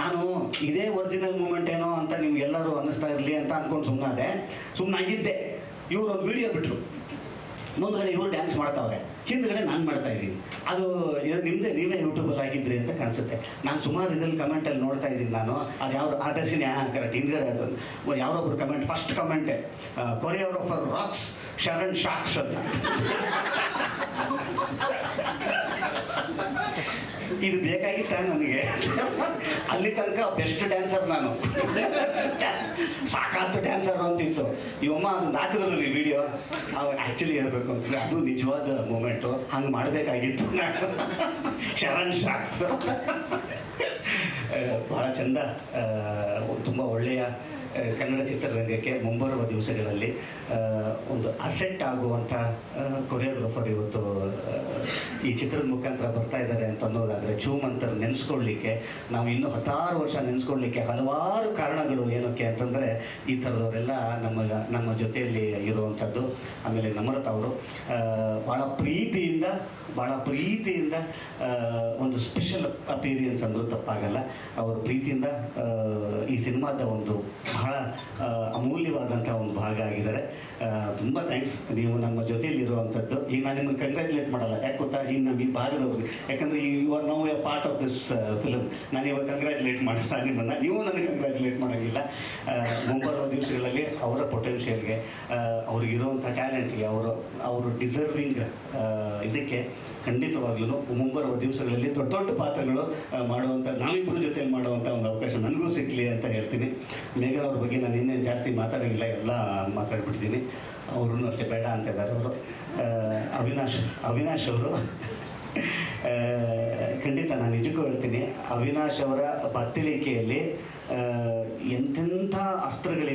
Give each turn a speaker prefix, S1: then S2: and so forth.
S1: ನಾನು ಇದೇ original moment ಏನೋ ಅಂತ ನಿಮ್ಗೆಲ್ಲರೂ ಅನ್ನಿಸ್ತಾ ಇರಲಿ ಅಂತ ಅನ್ಕೊಂಡು ಸುಮ್ಮನಾದೆ ಸುಮ್ಮನಾಗಿದ್ದೆ ಇವರು ಒಂದು ವಿಡಿಯೋ ಬಿಟ್ರು. ಮುಂದ್ಗಡೆ ಇವರು ಡ್ಯಾನ್ಸ್ ಮಾಡ್ತಾವ್ರೆ. ಹಿಂದ್ಗಡೆ ನಾನು ಮಾಡ್ತಾ ಇದ್ದೀನಿ. ಅದು ನಿಮ್ಮದೇ ನೀವೇ ಯೂಟ್ಯೂಬಲ್ಲಿ ಹಾಕಿದ್ರಿ ಅಂತ ಕಾಣಿಸುತ್ತೆ ನಾನು ಸುಮಾರು ಇದ್ರಲ್ಲಿ ಕಮೆಂಟಲ್ಲಿ ನೋಡ್ತಾ ಇದ್ದೀನಿ ನಾನು. ಅದು ಯಾವ ಆದರ್ಶಿನಿ ಕರೆಕ್ಟ್ ಹಿಂದ್ಗಡೆ ಅದು. ಯಾರೊಬ್ರು ಕಮೆಂಟ್ ಫಸ್ಟ್ ಕಮೆಂಟೆ ಕೊರಿಯೋಗ್ರಾಫರ್ ರಾಕ್ಸ್, ಶರಣ್ ಶಾಕ್ಸ್ ಅಂತ. ಇದು ಬೇಕಾಗಿತ್ತ ನನಗೆ? ಅಲ್ಲಿ ತನಕ ಬೆಸ್ಟ್ ಡ್ಯಾನ್ಸರ್ ನಾನು. ಸಾಕಾತು ಡ್ಯಾನ್ಸರ್ ಅಂತಿತ್ತು. ಇವಮ್ಮ ಅದನ್ನ ಹಾಕಿದ್ರು ರೀ ವಿಡಿಯೋ ಅವಾಗ ಆ್ಯಕ್ಚುಲಿ ಹೇಳ್ಬೇಕು ಅಂತಂದ್ರೆ. ಅದು ನಿಜವಾದ ಮೂಮೆಂಟು ಹಂಗೆ ಮಾಡಬೇಕಾಗಿತ್ತು ನಾನು. ಶರಣ್ ಶಾಕ್ಸ್ ಭಾಳ ಚಂದ. ತುಂಬ ಒಳ್ಳೆಯ ಕನ್ನಡ ಚಿತ್ರರಂಗಕ್ಕೆ ಮುಂಬರುವ ದಿವಸಗಳಲ್ಲಿ ಒಂದು ಅಸೆಟ್ ಆಗುವಂಥ ಕೊರಿಯೋಗ್ರಫರ್ ಇವತ್ತು ಈ ಚಿತ್ರದ ಮುಖಾಂತರ ಬರ್ತಾ ಇದ್ದಾರೆ ಅಂತ ಅನ್ನೋದಾದರೆ ಚೂಮಂತರ್ ನೆನೆಸ್ಕೊಳ್ಳಿಕ್ಕೆ, ನಾವು ಇನ್ನೂ ಹತ್ತಾರು ವರ್ಷ ನೆನೆಸ್ಕೊಳ್ಳಿಕ್ಕೆ ಹಲವಾರು ಕಾರಣಗಳು ಏನಕ್ಕೆ ಅಂತಂದರೆ ಈ ಥರದವರೆಲ್ಲ ನಮ್ಮ ನಮ್ಮ ಜೊತೆಯಲ್ಲಿ ಇರುವಂಥದ್ದು. ಆಮೇಲೆ ನಮ್ರತ ಅವರು ಭಾಳ ಪ್ರೀತಿಯಿಂದ ಭಾಳ ಪ್ರೀತಿಯಿಂದ ಒಂದು ಸ್ಪೆಷಲ್ ಅಪೀರಿಯನ್ಸ್ ಅಂದರೂ ತಪ್ಪಾಗಲ್ಲ. ಅವರು ಪ್ರೀತಿಯಿಂದ ಈ ಸಿನಿಮಾದ ಒಂದು ಬಹಳ ಅಮೂಲ್ಯವಾದಂಥ ಒಂದು ಭಾಗ ಆಗಿದ್ದಾರೆ. ತುಂಬ ಥ್ಯಾಂಕ್ಸ್ ನೀವು ನಮ್ಮ ಜೊತೆಯಲ್ಲಿ ಇರುವಂಥದ್ದು ಈಗ ನಾನು ನಿಮ್ಮನ್ನು ಕಂಗ್ರ್ಯಾಚುಲೇಟ್ ಮಾಡಲ್ಲ. ಯಾಕೆ ಗೊತ್ತಾ? ನಮ್ಮ ಈ ಯಾಕಂದ್ರೆ ಯು ಆರ್ ನಾವು a part of this film ನಾನು ಇವಾಗ ಕಂಗ್ರ್ಯಾಚುಲೇಟ್ ಮಾಡಲ್ಲ ನಿಮ್ಮನ್ನು. ನೀವು ನನಗೆ ಕಂಗ್ರ್ಯಾಚುಲೇಟ್ ಮಾಡೋಂಗಿಲ್ಲ. ಮುಂಬರುವ ದಿವಸಗಳಲ್ಲಿ ಅವರ ಪೊಟೆನ್ಷಿಯಲ್ಗೆ ಅವ್ರಿಗಿರುವಂಥ ಟ್ಯಾಲೆಂಟ್ಗೆ ಅವರು ಅವರು ಡಿಸರ್ವಿಂಗ್ ಇದಕ್ಕೆ ಖಂಡಿತವಾಗ್ಲೂ ಮುಂಬರುವ ದಿವಸಗಳಲ್ಲಿ ದೊಡ್ಡ ದೊಡ್ಡ ಪಾತ್ರಗಳು ಮಾಡುವಂಥ ನಾವಿಬ್ಬರ ಜೊತೆಯಲ್ಲಿ ಮಾಡುವಂಥ ಒಂದು ಅವಕಾಶ ನನಗೂ ಸಿಕ್ಕಲಿ ಅಂತ ಹೇಳ್ತೀನಿ. ಮೇಘನ ಅವ್ರ ಬಗ್ಗೆ ನಾನು ಇನ್ನೇನು ಜಾಸ್ತಿ ಮಾತಾಡೋಂಗಿಲ್ಲ, ಎಲ್ಲ ಮಾತಾಡ್ಬಿಡ್ತೀನಿ ಅವರು ಅಷ್ಟೇ ಬೇಡ ಅಂತ ಇದ್ದಾರೆ ಅವರು. ಅವಿನಾಶ್ ಅವಿನಾಶ್ ಅವರು. ಖಂಡಿತ ನಾನು ನಿಜಕ್ಕೂ ಹೇಳ್ತೀನಿ, ಅವಿನಾಶ್ ಅವರ ಬತ್ತಳಿಕೆಯಲ್ಲಿ ಎಂತೆಂಥ ಅಸ್ತ್ರಗಳಿದೆ